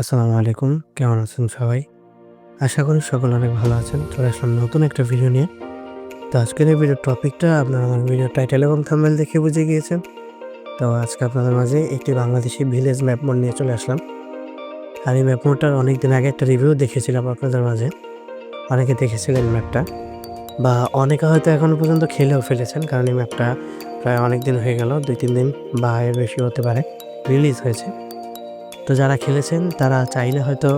আসসালামু আলাইকুম, কেমন আছেন সবাই? আশা করি সকল অনেক ভালো আছেন। চলে আসলাম নতুন একটা ভিডিও নিয়ে। তো আজকের এই ভিডিওর টপিকটা আপনারা আমার ভিডিও টাইটেল এবং থাম্বেল দেখে বুঝে গিয়েছেন। তো আজকে আপনাদের মাঝে একটি বাংলাদেশি ভিলেজ ম্যাপ মোড নিয়ে চলে আসলাম। আর এই ম্যাপ মোডটার অনেক দিন আগে একটা রিভিউ দেখেছিলাম আপনাদের মাঝে। অনেকে দেখেছিলেন ম্যাপটা বা অনেকে হয়তো এখনও পর্যন্ত খেলেও ফেলেছেন, কারণ এই ম্যাপটা প্রায় অনেক দিন হয়ে গেল দুই তিন দিন বা এর বেশি হতে পারে রিলিজ হয়েছে। তো যারা খেলেছেন, তারা চাইলে হয়তো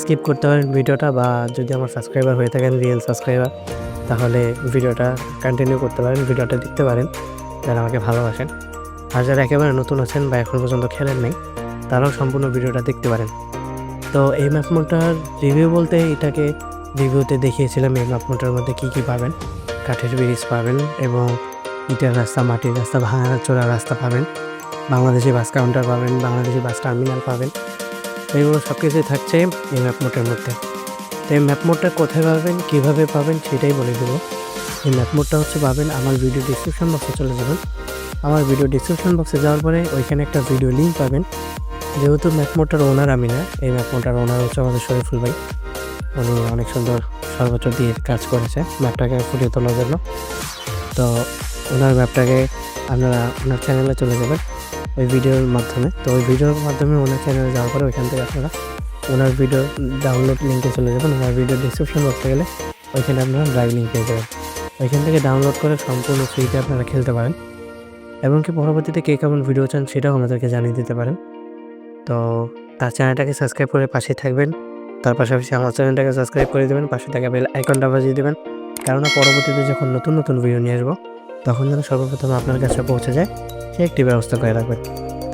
স্কিপ করতে পারেন ভিডিওটা বা যদি আমার সাবস্ক্রাইবার হয়ে থাকেন রিয়েল সাবস্ক্রাইবার তাহলে ভিডিওটা কন্টিনিউ করতে পারেন, ভিডিওটা দেখতে পারেন, যারা আমাকে ভালোবাসেন। আর যারা একেবারে নতুন আছেন বা এখন পর্যন্ত খেলেন নাই, তারাও সম্পূর্ণ ভিডিওটা দেখতে পারেন। তো এই ম্যাপ মোডটার রিভিউ বলতে এটাকে রিভিউতে দেখিয়েছিলাম, এই ম্যাপ মোডটার মধ্যে কী কী পাবেন। কাঠের ব্রিজ পাবেন এবং ইটের রাস্তা, মাটির রাস্তা ভাঙা চোরা রাস্তা পাবেন। বাংলাদেশি বাস কাউন্টার পাবেন, বাংলাদেশি বাস টার্মিনাল পাবেন। এগুলো সব কিছুই থাকছে এই ম্যাপ মোডের মধ্যে। তো এই ম্যাপ মোডটা কোথায় পাবেন, কীভাবে পাবেন সেটাই বলে দেবো। এই ম্যাপ মোডটা হচ্ছে পাবেন আমার ভিডিও ডিসক্রিপশন বক্সে চলে যাবেন। আমার ভিডিও ডিসক্রিপশন বক্সে যাওয়ার পরে ওইখানে একটা ভিডিও লিঙ্ক পাবেন। যেহেতু ম্যাপ মোডটার ওনার আমি না, এই ম্যাপ মোডটার ওনার হচ্ছে আমাদের শরীফুল ভাই। উনি অনেক সুন্দর সর্বোচ্চ দিয়ে কাজ করেছে ম্যাপটাকে ফুটিয়ে তোলার জন্য। তো ওনার ম্যাপটাকে আপনারা ওনার চ্যানেলে চলে যাবেন। ওই ভিডিওর মাধ্যমে। তো ওই ভিডিওর মাধ্যমে ওনার চ্যানেলে যাওয়ার পরে ওইখান থেকে আপনারা ওনার ভিডিও ডাউনলোড লিঙ্কে চলে যাবেন। ওনার ভিডিও ডিসক্রিপশন বক্সে গেলে ওইখানে আপনারা ড্রাইভ লিঙ্ক পেয়ে যাবেন। ওইখান থেকে ডাউনলোড করে সম্পূর্ণ ফ্রিতে আপনারা খেলতে পারেন। এবং কি পরবর্তীতে কে কেমন ভিডিও চান সেটাও আমাদেরকে জানিয়ে দিতে পারেন। তো তার চ্যানেলটাকে সাবস্ক্রাইব করে পাশে থাকবেন। তার পাশাপাশি আমার চ্যানেলটাকে সাবস্ক্রাইব করে দেবেন। পাশে থাকা বেল আইকনটা বাজিয়ে দেবেন। কেননা পরবর্তীতে যখন নতুন নতুন ভিডিও নিয়ে আসব তখন যেন সর্বপ্রথম আপনার কাছে পৌঁছে যায়, সে একটি ব্যবস্থা করে রাখবেন।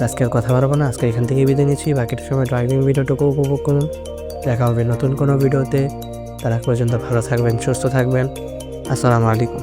আজকে আর কথা বাড়াবো না, আজকে এখান থেকে বিদায় নিচ্ছি। বাকিটা সময় ড্রাইভিং ভিডিওটুকু উপভোগ করুন। দেখা হবে নতুন কোনো ভিডিওতে তারা পর্যন্ত ভালো থাকবেন, সুস্থ থাকবেন। আসসালামু আলাইকুম।